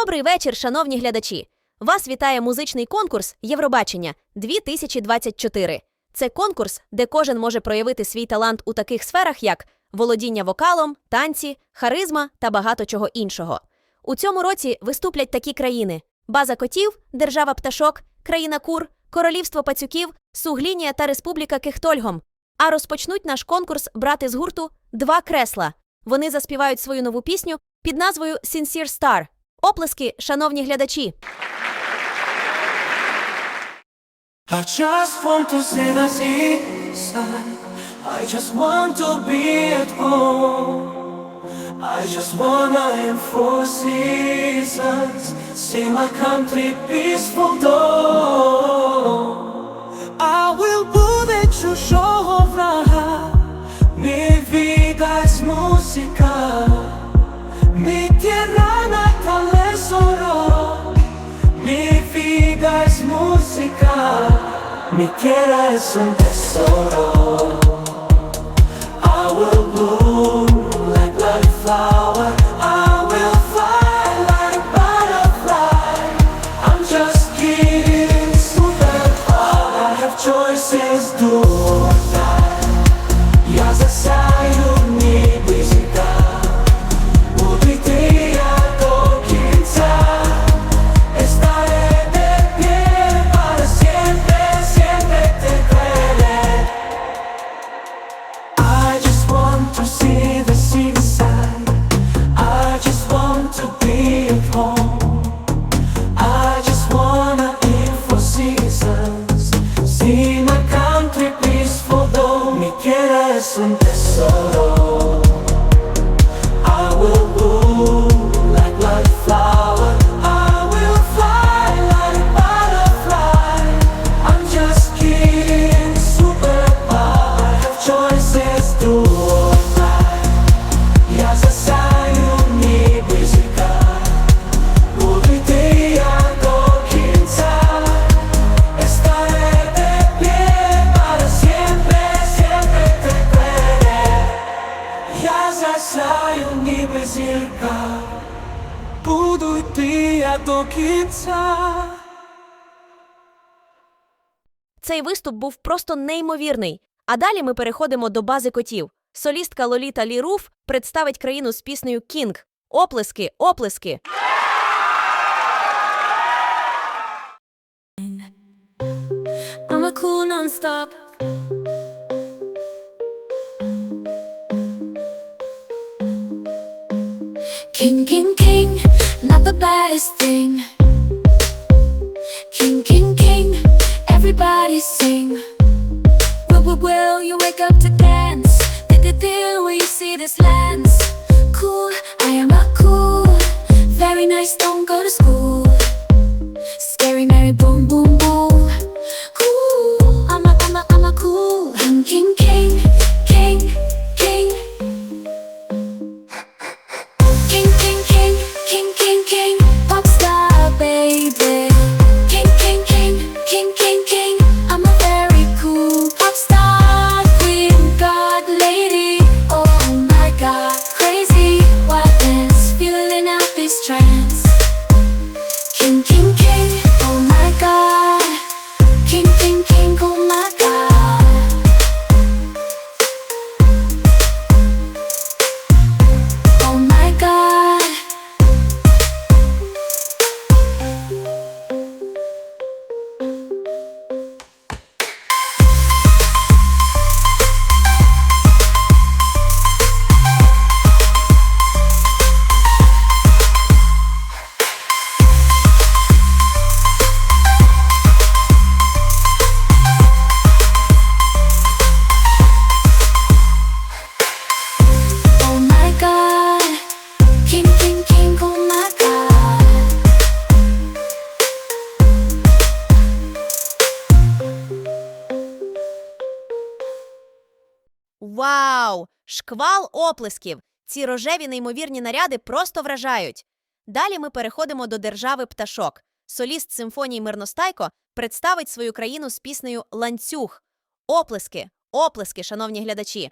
Добрий вечір, шановні глядачі! Вас вітає музичний конкурс Євробачення 2024. Це конкурс, де кожен може проявити свій талант у таких сферах, як володіння вокалом, танці, харизма та багато чого іншого. У цьому році виступлять такі країни: База котів, Держава пташок, Країна кур, Королівство пацюків, Суглінія та Республіка Кихтольгом. А розпочнуть наш конкурс брати з гурту Два кресла. Вони заспівають свою нову пісню під назвою Sincere Star. Оплески, шановні глядачі! I just want to see the seaside. I just want to be at home. I just wanna in four seasons see my country peaceful dawn. Mi tierra es un tesoro. Цей виступ був просто неймовірний. А далі ми переходимо до бази котів. Солістка Лоліта Лі Руф представить країну з піснею Кінг. Оплески, оплески. I'm a cool non-stop. King, king, king, not the baddest thing. King, king, everybody sing. Will, will, will you wake up to dance? Did, did, did, will you see this lens? Cool, I am not cool. Very nice, don't go to school. Вау! Шквал оплесків! Ці рожеві неймовірні наряди просто вражають. Далі ми переходимо до держави пташок. Соліст симфонії Мирностайко представить свою країну з піснею ланцюг. Оплески, оплески, шановні глядачі.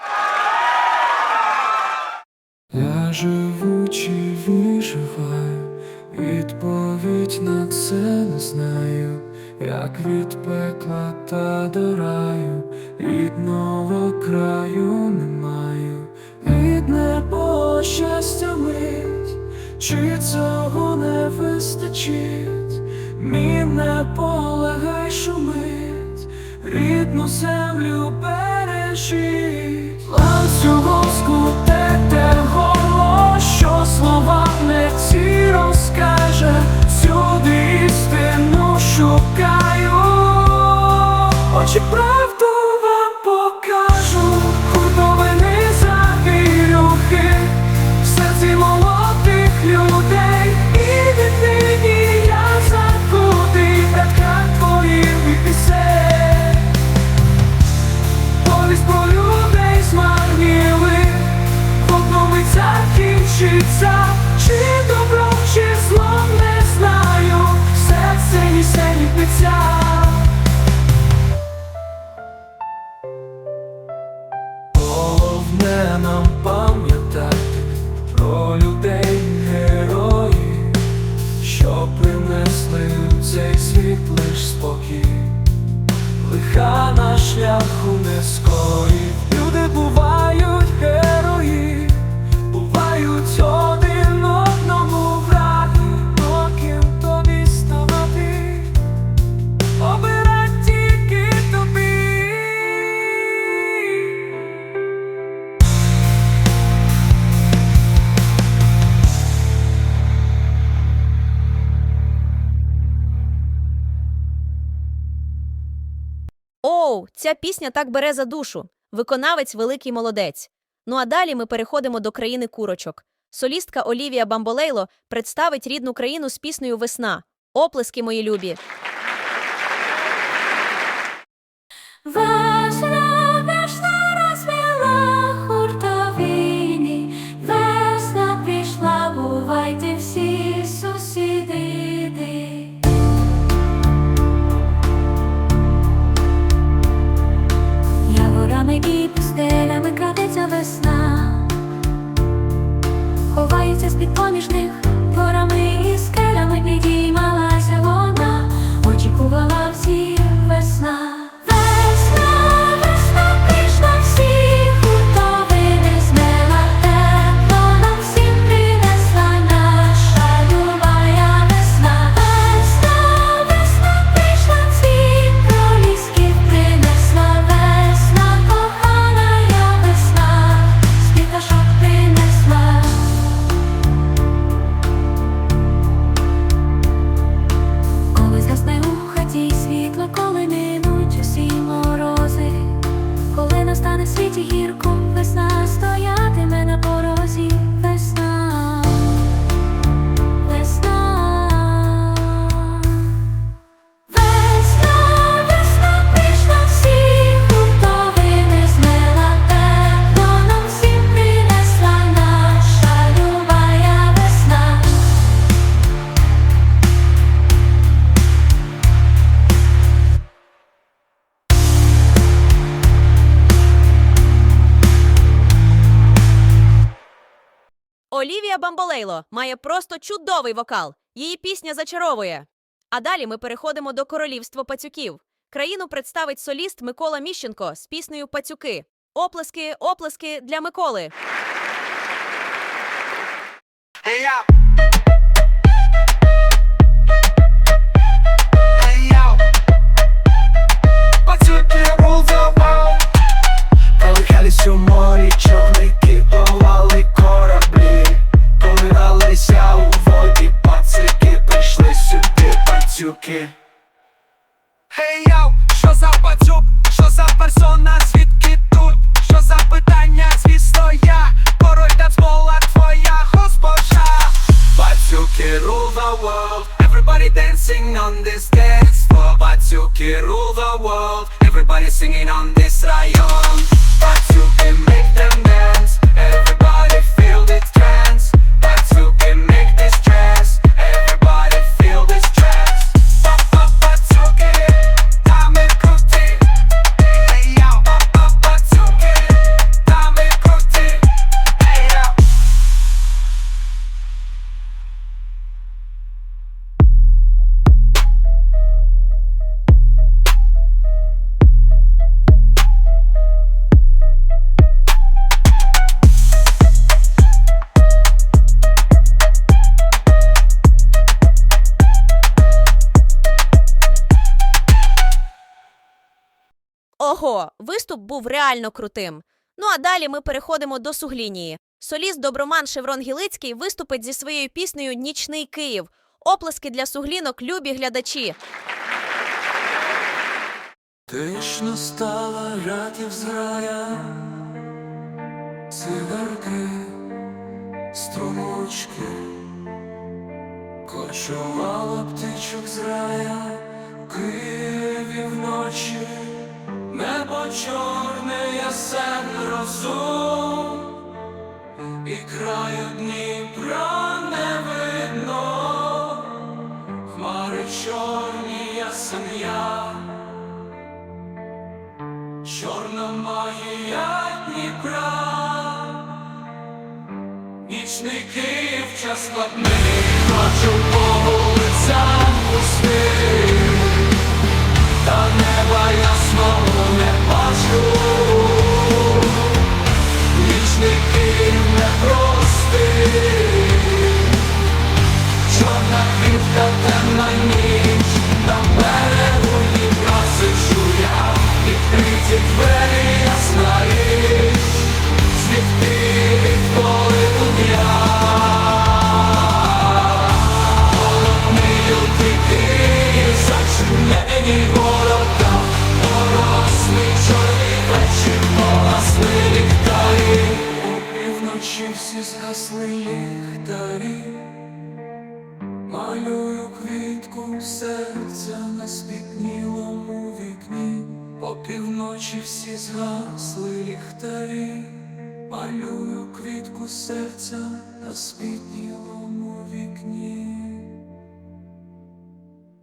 Я живу чи виживаю, відповідь на це не знаю, як від пекла та до раю рідного краю не маю, рідне пощастя мить, чи цього не вистачить, мій не полегай шумить, рідну землю. Ця пісня так бере за душу. Виконавець великий молодець. Ну а далі ми переходимо до країни курочок. Солістка Олівія Бамболейло представить рідну країну з піснею Весна. Оплески мої любі. Ваш Висувається з під поміж них горами і скелями підіймалася вона, очікувала всіх весна. Марія Бамболейло має просто чудовий вокал. Її пісня зачаровує. А далі ми переходимо до королівства пацюків. Країну представить соліст Микола Міщенко з піснею Пацюки. Оплески, оплески для Миколи. Пацюки у морі чорний o quê? Hey, yo! Виступ був реально крутим. Ну а далі ми переходимо до суглінії. Соліст Доброман Шеврон Гілицький виступить зі своєю піснею Нічний Київ. Оплески для суглінок, любі глядачі. Тишно стала ратів зграя, цигарки, струмочки, кочувала птичок зрая, в чорне, ясен розум, і краю Дніпра не видно, хмари чорні, ясен я. Чорна магія Дніпра, нічний Київ час складний, бачу по вулицям пустим, згасли малюю квітку серця на спітнілому вікні,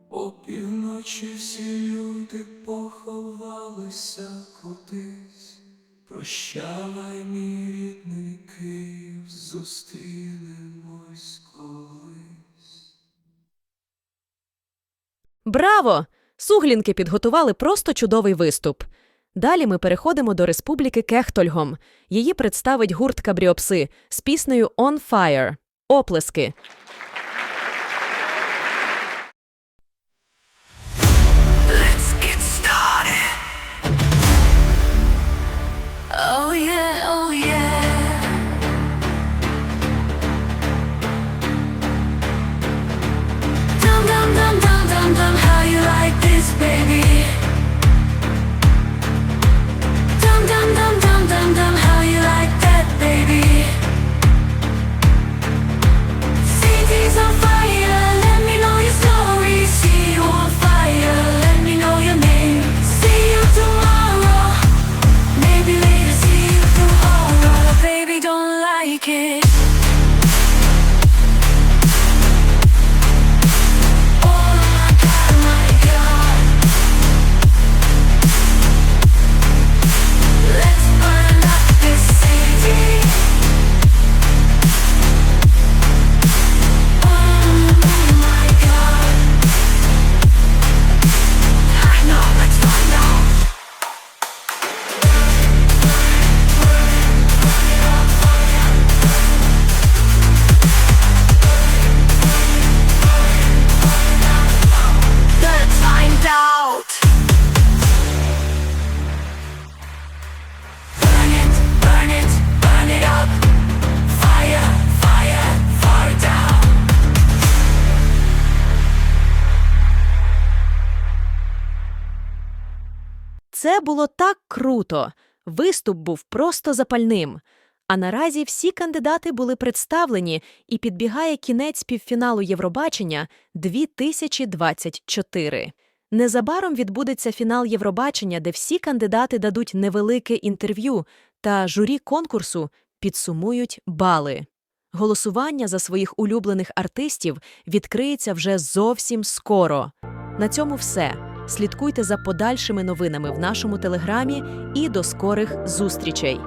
по півночі всі люди поховалися кудись. Прощавай, мій рідний Київ, зустрінемось колись. Браво! Суглінки підготували просто чудовий виступ. Далі ми переходимо до республіки Кехтольгом. Її представить гурт Кабріопси з піснею On Fire. Оплески. Це було так круто. Виступ був просто запальним. А наразі всі кандидати були представлені і підбігає кінець півфіналу Євробачення 2024. Незабаром відбудеться фінал Євробачення, де всі кандидати дадуть невелике інтерв'ю, та журі конкурсу підсумують бали. Голосування за своїх улюблених артистів відкриється вже зовсім скоро. На цьому все. Слідкуйте за подальшими новинами в нашому телеграмі і до скорих зустрічей.